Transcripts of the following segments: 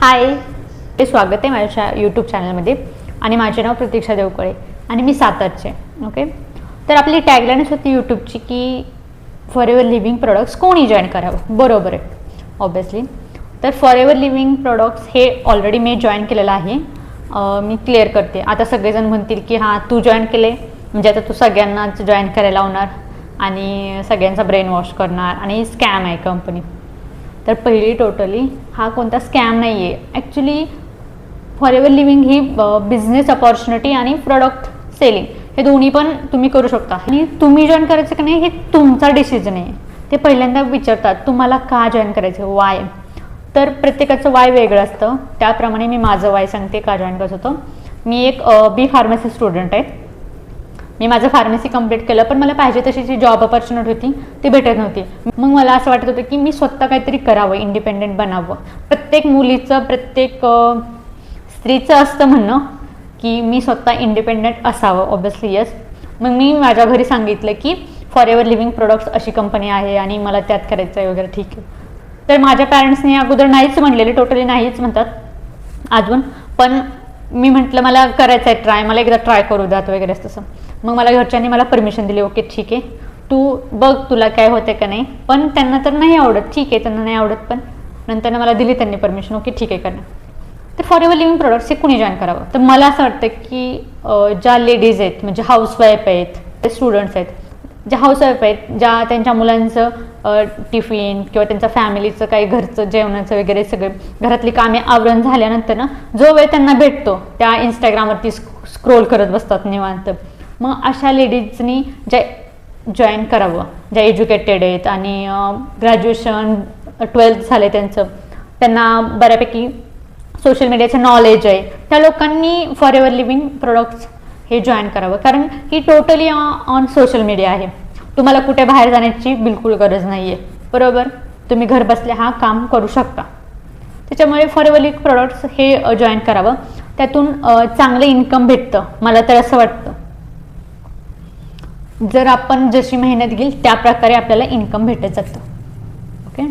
हाय ते स्वागत आहे माझ्या यूट्यूब चॅनलमध्ये आणि माझे नाव प्रतीक्षा देवकळे. आणि मी सातारचे ओके तर आपली टॅगलाईनच होती यूट्यूबची की फॉर एव्हर लिव्हिंग प्रोडक्ट्स कोणी जॉईन करावं? बरोबर आहे. ऑब्वियसली तर फॉर एव्हर लिव्हिंग प्रोडक्ट्स हे ऑलरेडी मी जॉईन केलेलं आहे. मी क्लिअर करते. आता सगळेजण म्हणतील की हां तू जॉईन केले. म्हणजे आता तू सगळ्यांनाच जॉईन करायला होणार आणि सगळ्यांचा ब्रेन वॉश करणार आणि स्कॅम आहे कंपनी तर पहिली टोटली हा कोणता स्कॅम नाही आहे ॲक्च्युली फॉर एव्हर लिव्हिंग ही बिझनेस अपॉर्च्युनिटी आणि प्रोडक्ट सेलिंग हे दोन्ही पण तुम्ही करू शकता. आणि तुम्ही जॉईन करायचं की नाही हे तुमचा डिसिजन आहे. ते पहिल्यांदा विचारतात तुम्हाला का जॉईन करायचं वाय तर प्रत्येकाचं वाय वेगळं असतं. त्याप्रमाणे मी माझं वाय सांगते का जॉईन करत होतं. मी एक बी फार्मसी स्टुडंट आहे. मी माझं फार्मसी कंप्लीट केलं पण मला पाहिजे तशी जी जॉब ऑपॉर्च्युनिटी होती ती भेटत नव्हती. मग मला असं वाटत होतं की मी स्वतः काहीतरी करावं इंडिपेंडेंट बनावं. प्रत्येक मुलीचं प्रत्येक स्त्रीचं असतं म्हणणं की मी स्वतः इंडिपेंडेंट असावं ऑब्विसली येस मग मी माझ्या घरी सांगितलं की फॉर एव्हर लिव्हिंग प्रोडक्ट्स अशी कंपनी आहे आणि मला त्यात करायचं आहे वगैरे ठीक आहे. तर माझ्या पॅरेंट्सनी अगोदर नाहीच म्हणलेले टोटली नाहीच म्हणतात अजून. पण मी म्हटलं मला करायचं आहे ट्राय मला एकदा ट्राय करू द्यात वगैरे असं तसं. मग मला घरच्यांनी मला परमिशन दिली ओके ठीक आहे. तू बघ तुला काय होते का नाही. पण त्यांना तर नाही आवडत. ठीक आहे त्यांना नाही आवडत पण नंतर मला दिली त्यांनी परमिशन ओके ठीक आहे करणं तर फॉर एव्हर लिव्हिंग प्रोडक्ट्स हे कुणी जॉईन करावं? तर मला असं वाटतं की ज्या लेडीज आहेत म्हणजे हाऊसवाईफ आहेत ते स्टुडंट्स आहेत ज्या हाऊसवाईफ आहेत ज्या त्यांच्या मुलांचं टिफिन किंवा त्यांच्या फॅमिलीचं काही घरचं जेवणाचं वगैरे सगळे घरातली कामे आवरण झाल्यानंतर ना जो वेळ त्यांना भेटतो त्या इंस्टाग्रामवरती स्क्रोल करत बसतात निवांत. मग अशा लेडीजनी ज्या जॉईन करावं ज्या एज्युकेटेड आहेत आणि ग्रॅज्युएशन ट्वेल्थ झाले त्यांचं त्यांना बऱ्यापैकी सोशल मीडियाचं नॉलेज आहे. त्या लोकांनी फॉर एव्हर लिव्हिंग प्रोडक्ट्स हे जॉईन करावं. कारण ही टोटली ऑन सोशल मीडिया आहे. तुम्हाला कुठे बाहेर जाण्याची बिलकुल गरज नाही आहे बरोबर? तुम्ही घर बसल्या हा काम करू शकता. त्याच्यामुळे फॉर एव्हर लिव्हिंग प्रोडक्ट्स हे जॉईन करावं. त्यातून चांगलं इन्कम भेटतं. मला तर असं वाटतं. जर आपण जशी मेहनत घेईल त्या प्रकारे आपल्याला इन्कम भेटत जातं. ओके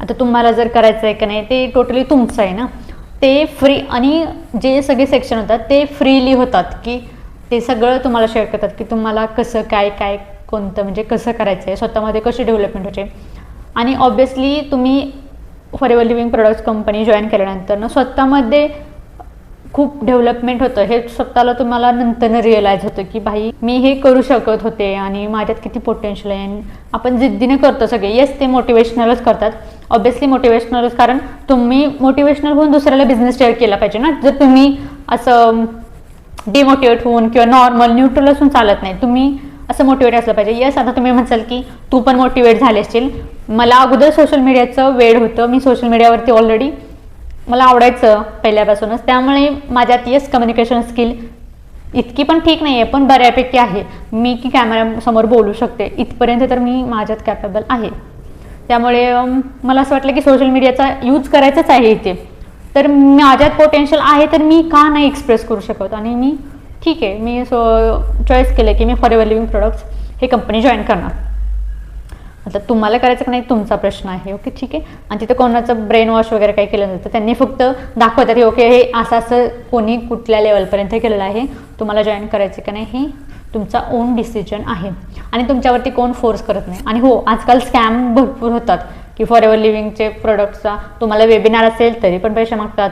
आता तुम्हाला जर करायचं आहे का नाही ते टोटली तुमचं आहे ना. ते फ्री आणि जे सगळे सेक्शन होतात ते फ्रीली होतात की ते सगळं तुम्हाला शेअर करतात की तुम्हाला कसं काय काय कोणतं म्हणजे कसं करायचं आहे स्वतःमध्ये कशी डेव्हलपमेंट होते. आणि ऑब्विसली तुम्ही Forever Living Products company join केल्यानंतर ना स्वतःमध्ये खूप डेव्हलपमेंट होतं. हे स्वतःला तुम्हाला नंतरनं रिअलाईज होतं की भाई मी हे करू शकत होते आणि माझ्यात किती पोटेन्शियल आहे. आपण जिद्दीने करतो सगळे. येस ते मोटिवेशनलच करतात. ऑब्विसली मोटिवेशनलच कारण तुम्ही मोटिवेशनल होऊन दुसऱ्याला बिझनेस शेअर केला पाहिजे ना. जर तुम्ही असं डिमोटिवेट होऊन किंवा नॉर्मल न्यूट्रल असून चालत नाही तुम्ही असं मोटिवेट असलं पाहिजे. येस आता तुम्ही म्हणसाल की तू पण मोटिवेट झाले असशील. मला अगोदर सोशल मीडियाचं वेळ होतं. मी सोशल मीडियावरती ऑलरेडी मला आवडायचं पहिल्यापासूनच. त्यामुळे माझ्यात येस कम्युनिकेशन स्किल इतकी पण ठीक नाही आहे पण बऱ्यापैकी आहे. मी की कॅमेऱ्यासमोर बोलू शकते. इथपर्यंत तर मी माझ्यात कॅपेबल आहे. त्यामुळे मला असं वाटलं की सोशल मीडियाचा यूज करायचाच आहे इथे. तर माझ्यात पोटेन्शियल आहे तर मी का नाही एक्सप्रेस करू शकत? आणि मी ठीक आहे. मी सो चॉईस केलं की मी फॉर एव्हर लिव्हिंग प्रोडक्ट्स हे कंपनी जॉईन करणार. आता तुम्हाला करायचं का नाही तुमचा प्रश्न आहे. ओके ठीक आहे. आणि तिथं कोणाचं ब्रेन वॉश वगैरे काही केलं नसतं त्यांनी फक्त दाखवतात की ओके हे असं असं कोणी कुठल्या लेवलपर्यंत केलेलं आहे. तुम्हाला जॉईन करायचं का नाही हे तुमचा ओन डिसिजन आहे. आणि तुमच्यावरती कोण फोर्स करत नाही. आणि हो आजकाल स्कॅम भरपूर होतात. की फॉर एव्हर लिव्हिंगचे प्रोडक्ट्सचा तुम्हाला वेबिनार असेल तरी पण पैसे मागतात.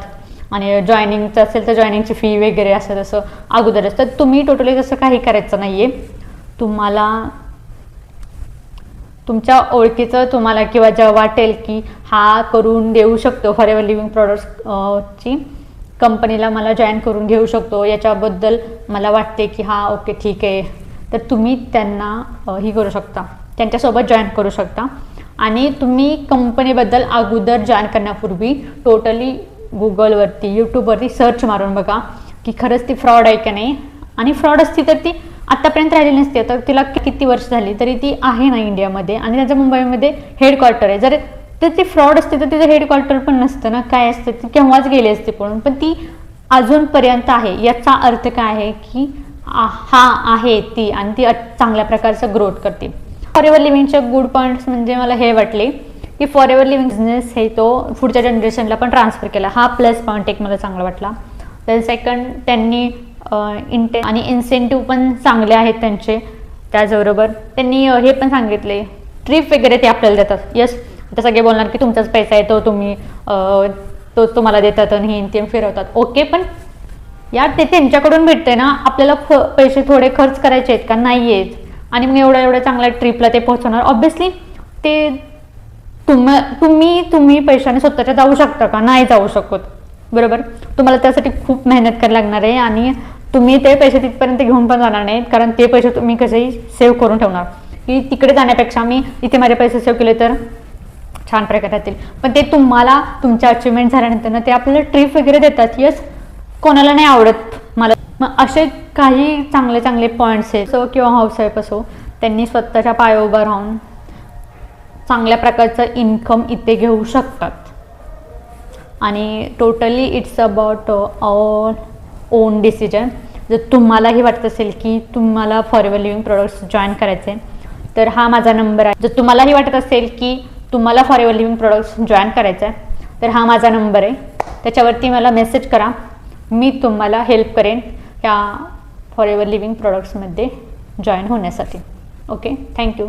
आणि जॉईनिंगचं असेल तर जॉईनिंगची फी वगैरे असं तसं अगोदरच. तर तुम्ही टोटली तसं काही करायचं नाही आहे तुम्हाला तुमच्या ओळखीचं तुम्हाला किंवा जेव्हा वाटेल की हा करून देऊ शकतो फॉर एव्हर लिव्हिंग प्रॉडक्ट्स ची कंपनीला मला जॉईन करून घेऊ शकतो. याच्याबद्दल मला वाटते की हा ओके ठीक आहे. तर तुम्ही त्यांना ही करू शकता. त्यांच्यासोबत जॉईन करू शकता. आणि तुम्ही कंपनीबद्दल अगोदर जॉईन करण्यापूर्वी टोटली गुगलवरती यूट्यूबवरती सर्च मारून बघा की खरंच ती फ्रॉड आहे का नाही. आणि फ्रॉड असती तर ती आतापर्यंत राहिलेली नसते. तर तिला किती वर्ष झाली तरी ती आहे ना इंडियामध्ये आणि त्याचं मुंबईमध्ये हेडक्वार्टर आहे. जर तर ती फ्रॉड असते तर तिचं हेडक्वार्टर पण नसतं ना. काय असतं? ती केव्हाच गेली असते पळून. पण ती अजूनपर्यंत आहे. याचा अर्थ काय आहे की हा आहे ती आणि ती चांगल्या प्रकारचं ग्रोथ करते. फॉर एव्हर लिव्हिंगचे गुड पॉईंट्स म्हणजे मला हे वाटले की फॉर एव्हर लिव्हिंग बिझनेस हे तो पुढच्या जनरेशनला पण ट्रान्सफर केला. हा प्लस पॉईंट एक मला चांगला वाटला. तर सेकंड त्यांनी इंटे आणि इन्सेंटिव्ह पण चांगले आहेत त्यांचे. त्याचबरोबर त्यांनी हे पण सांगितले. ट्रिप वगैरे ते आपल्याला देतात. यस आता सगळे बोलणार की तुमचाच पैसा आहे तो तुम्ही तो तोच तुम्हाला देतात आणि हे ते फिरवतात. ओके पण यार ते त्यांच्याकडून भेटते ना आपल्याला पैसे थोडे खर्च करायचे आहेत का? नाही आहेत आणि मग एवढ्या एवढ्या चांगल्या ट्रिपला ते पोहोचवणार. ऑब्व्हियसली ते तुम तुम्ही तुम्ही पैशाने स्वतःच्या जाऊ शकता का? नाही जाऊ शकत. बरोबर? तुम्हाला त्यासाठी खूप मेहनत करायला लागणार आहे आणि तुम्ही ते पैसे तिथपर्यंत घेऊन पण जाणार नाहीत कारण ते पैसे तुम्ही कसेही सेव्ह करून ठेवणार? की तिकडे जाण्यापेक्षा मी इथे माझे पैसे सेव्ह केले तर छान प्रकारे राहतील. पण ते तुम्हाला तुमच्या अचिव्हमेंट झाल्यानंतर ना ते आपल्याला ट्रिप वगैरे देतात. यस कोणाला नाही आवडत मला. मग असे काही चांगले चांगले पॉईंट्स आहेत. सो किंवा हाऊसवाईफ असो त्यांनी स्वतःच्या पाया उभं राहून चांगल्या प्रकारचं इन्कम इथे घेऊ शकतात. आणि totally it's about all own decision जर तुम्हालाही वाटत असेल की तुम्हाला फॉरेवर लिव्हिंग प्रोडक्ट्स जॉईन करायचे तर हा माझा नंबर आहे. जर तुम्हालाही वाटत असेल की तुम्हाला फॉरेवर लिव्हिंग प्रोडक्ट्स जॉईन करायचं आहे तर हा माझा नंबर आहे. त्याच्यावरती मला मेसेज करा. मी तुम्हाला हेल्प करेन या फॉरेवर लिव्हिंग प्रोडक्ट्समध्ये जॉईन होण्यासाठी. Okay thank you